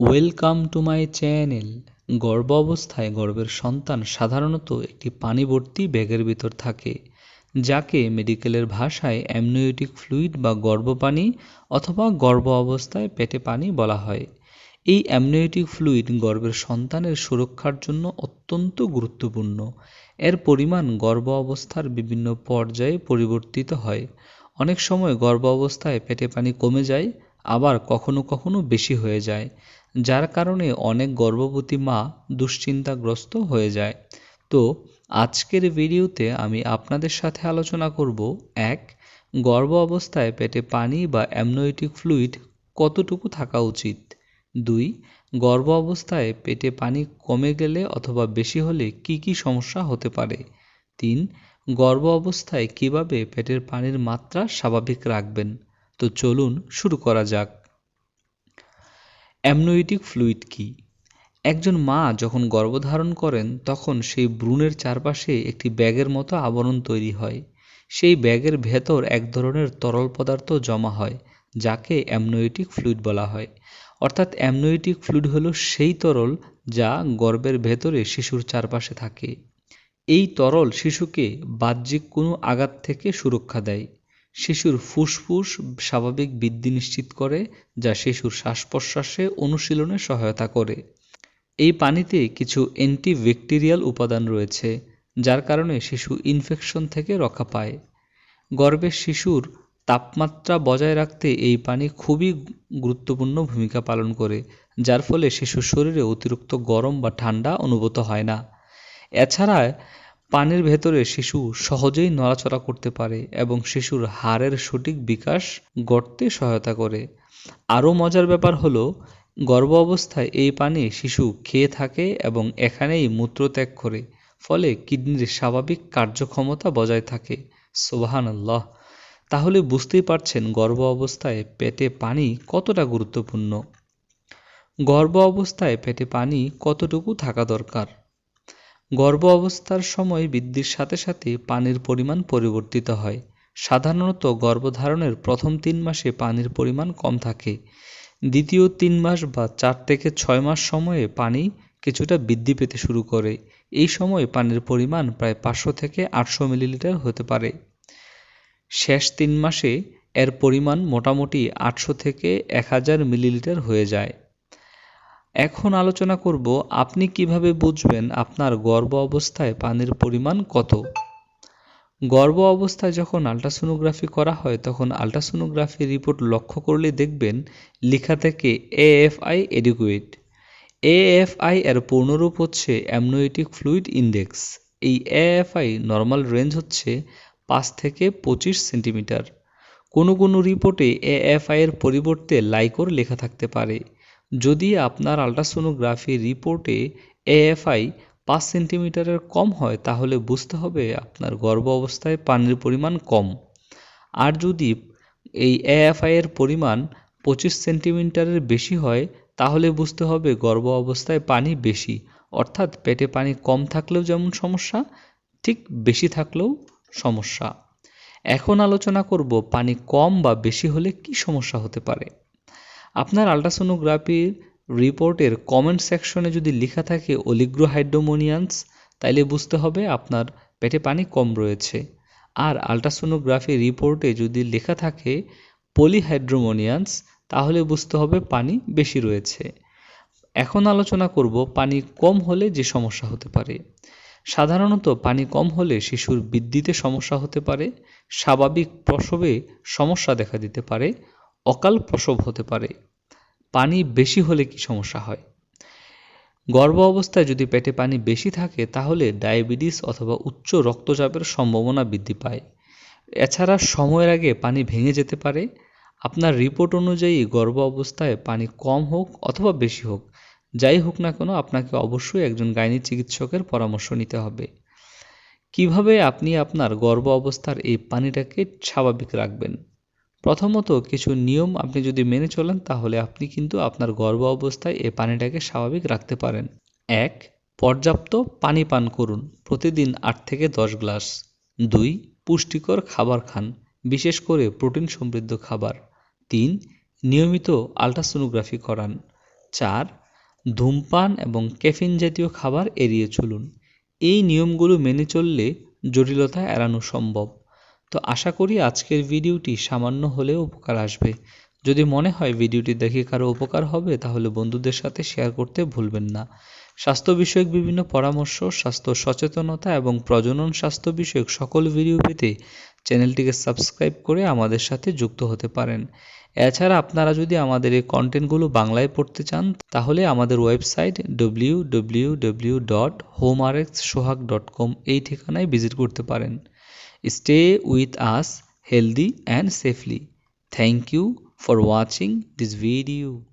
Welcome to my channel. গর্ভ অবস্থায় গর্ভের সন্তান সাধারণত একটি পানিভর্তি ব্যাগের ভিতর থাকে, যাকে মেডিকেলের ভাষায় অ্যামনিওটিক ফ্লুইড বা গর্ভপানি অথবা গর্ভ অবস্থায় পেটে পানি বলা হয়। এই অ্যামনিওটিক ফ্লুইড গর্ভের সন্তানের সুরক্ষার জন্য অত্যন্ত গুরুত্বপূর্ণ। এর পরিমাণ গর্ভ অবস্থার বিভিন্ন পর্যায়ে পরিবর্তিত হয়। অনেক সময় গর্ভ অবস্থায় পেটে পানি কমে যায়, আবার কখনো কখনো বেশি হয়ে যায়। যার কারণে অনেক গর্ভবতী মা দুশ্চিন্তাগ্রস্ত হয়ে যায়। তো আজকের ভিডিওতে আমি আপনাদের সাথে আলোচনা করব, এক, গর্ভ অবস্থায় পেটে পানি বা অ্যামনোয়েটিক ফ্লুইড কতটুকু থাকা উচিত? দুই, গর্ভ অবস্থায় পেটে পানি কমে গেলে অথবা বেশি হলে কি কি সমস্যা হতে পারে? তিন, গর্ভ অবস্থায় কীভাবে পেটের পানির মাত্রা স্বাভাবিক রাখবেন? তো চলুন শুরু করা যাক। অ্যামনোয়েটিক ফ্লুইড কি? একজন মা যখন গর্ভধারণ করেন, তখন সেই ভ্রূণের চারপাশে একটি ব্যাগের মতো আবরণ তৈরি হয়। সেই ব্যাগের ভেতর এক ধরনের তরল পদার্থ জমা হয়, যাকে অ্যামনোয়েটিক ফ্লুইড বলা হয়। অর্থাৎ অ্যামনোয়েটিক ফ্লুইড হলো সেই তরল যা গর্ভের ভেতরে শিশুর চারপাশে থাকে। এই তরল শিশুকে বাহ্যিক কোনো আঘাত থেকে সুরক্ষা দেয়। শিশুর ফুসফুস স্বাভাবিক বৃদ্ধি নিশ্চিত করে, যা শিশুর শ্বাস প্রশ্বাসে অনুশীলনে সহায়তা করে। এই পানিতে কিছু অ্যান্টিব্যাকটেরিয়াল উপাদান রয়েছে, যার কারণে শিশু ইনফেকশন থেকে রক্ষা পায়। গর্ভের শিশুর তাপমাত্রা বজায় রাখতে এই পানি খুবই গুরুত্বপূর্ণ ভূমিকা পালন করে, যার ফলে শিশুর শরীরে অতিরিক্ত গরম বা ঠান্ডা অনুভূত হয় না। এছাড়া পানির ভেতরে শিশু সহজেই নড়াচড়া করতে পারে এবং শিশুর হাড়ের সঠিক বিকাশ গড়তে সহায়তা করে। আরও মজার ব্যাপার হলো, গর্ভ অবস্থায় এই পানি শিশু খেয়ে থাকে এবং এখানেই মূত্রত্যাগ করে, ফলে কিডনির স্বাভাবিক কার্যক্ষমতা বজায় থাকে। সোবাহান আল্লাহ তাহলে বুঝতেই পারছেন গর্ভ অবস্থায় পেটে পানি কতটা গুরুত্বপূর্ণ। গর্ভ অবস্থায় পেটে পানি কতটুকু থাকা দরকার? গর্ভ অবস্থার সময় বৃদ্ধির সাথে সাথে পানির পরিমাণ পরিবর্তিত হয়। সাধারণত গর্ভধারণের প্রথম তিন মাসে পানির পরিমাণ কম থাকে। দ্বিতীয় তিন মাস বা চার থেকে ছয় মাস সময়ে পানি কিছুটা বৃদ্ধি পেতে শুরু করে। এই সময় পানির পরিমাণ প্রায় পাঁচশো থেকে আটশো মিলিলিটার হতে পারে। শেষ তিন মাসে এর পরিমাণ মোটামুটি আটশো থেকে এক হাজার মিলিলিটার হয়ে যায়। এখন আলোচনা করব আপনি কীভাবে বুঝবেন আপনার গর্ভ অবস্থায় পানির পরিমাণ কত? গর্ভ অবস্থায় যখন আলট্রাসোনোগ্রাফি করা হয়, তখন আলট্রাসোনোগ্রাফি রিপোর্ট লক্ষ্য করলে দেখবেন লেখা থেকে এএফআই এডুকুয়েট। এএফআই এর পূর্ণরূপ হচ্ছে অ্যামনোয়েটিক ফ্লুইড ইন্ডেক্স। এই এএফআই নর্মাল রেঞ্জ হচ্ছে পাঁচ থেকে পঁচিশ সেন্টিমিটার। কোনো কোনো রিপোর্টে এএফআই এর পরিবর্তে লাইকোর লেখা থাকতে পারে। যদি আপনার আলট্রাসোনোগ্রাফি রিপোর্টে এএফআই পাঁচ সেন্টিমিটারের কম হয়, তাহলে বুঝতে হবে আপনার গর্ভ অবস্থায় পানির পরিমাণ কম। আর যদি এই এএফআই এর পরিমাণ পঁচিশ সেন্টিমিটারের বেশি হয়, তাহলে বুঝতে হবে গর্ভ অবস্থায় পানি বেশি। অর্থাৎ পেটে পানি কম থাকলেও যেমন সমস্যা, ঠিক বেশি থাকলেও সমস্যা। এখন আলোচনা করব পানি কম বা বেশি হলে কি সমস্যা হতে পারে। আপনার আলট্রাসোনোগ্রাফির রিপোর্টের কমেন্ট সেকশনে যদি লেখা থাকে অলিগ্রোহাইড্রোমোনিয়ান্স তাইলে বুঝতে হবে আপনার পেটে পানি কম রয়েছে। আর আলট্রাসোনোগ্রাফি রিপোর্টে যদি লেখা থাকে পলিহাইড্রোমোনিয়ান্স তাহলে বুঝতে হবে পানি বেশি রয়েছে। এখন আলোচনা করব পানি কম হলে যে সমস্যা হতে পারে। সাধারণত পানি কম হলে শিশুর বৃদ্ধিতে সমস্যা হতে পারে, স্বাভাবিক প্রসবে সমস্যা দেখা দিতে পারে অকাল প্রসব হতে পারে। পানি বেশি হলে কি সমস্যা হয়? গর্ভ অবস্থায় যদি পেটে পানি বেশি থাকে, তাহলে ডায়াবেটিস অথবা উচ্চ রক্তচাপের সম্ভাবনা বৃদ্ধি পায়। এছাড়া সময়ের আগে পানি ভেঙে যেতে পারে। আপনার রিপোর্ট অনুযায়ী গর্ভ অবস্থায় পানি কম হোক অথবা বেশি হোক, যাই হোক না কেন আপনাকে অবশ্যই একজন গাইনি চিকিৎসকের পরামর্শ নিতে হবে। কীভাবে আপনি আপনার গর্ভ অবস্থার এই পানিটাকে স্বাভাবিক রাখবেন? প্রথমত কিছু নিয়ম আপনি যদি মেনে চলেন, তাহলে আপনি কিন্তু আপনার গর্ভ অবস্থায় এ পানিটাকে স্বাভাবিক রাখতে পারেন। এক, পর্যাপ্ত পানি পান করুন। প্রতিদিন আট থেকে দশ গ্লাস। দুই, পুষ্টিকর খাবার খান, বিশেষ করে প্রোটিন সমৃদ্ধ খাবার। তিন, নিয়মিত আলট্রাসোনোগ্রাফি করান। চার, ধূমপান এবং ক্যাফিন জাতীয় খাবার এড়িয়ে চলুন। এই নিয়মগুলো মেনে চললে জটিলতা এড়ানো সম্ভব। তো আশা করি আজকের ভিডিওটি সামান্য হলেও উপকার আসবে। যদি মনে হয় ভিডিওটি দেখে কারও উপকার হবে, তাহলে বন্ধুদের সাথে শেয়ার করতে ভুলবেন না। স্বাস্থ্য বিষয়ক বিভিন্ন পরামর্শ, স্বাস্থ্য সচেতনতা এবং প্রজনন স্বাস্থ্য বিষয়ক সকল ভিডিও পেতে চ্যানেলটিকে সাবস্ক্রাইব করে আমাদের সাথে যুক্ত হতে পারেন। এছাড়া আপনারা যদি আমাদের এই কন্টেন্টগুলো বাংলায় পড়তে চান, তাহলে আমাদের website W W W dot home R X Sohag dot com এই ঠিকানায় ভিজিট করতে পারেন। Stay with us healthy and safely. Thank you for watching this video.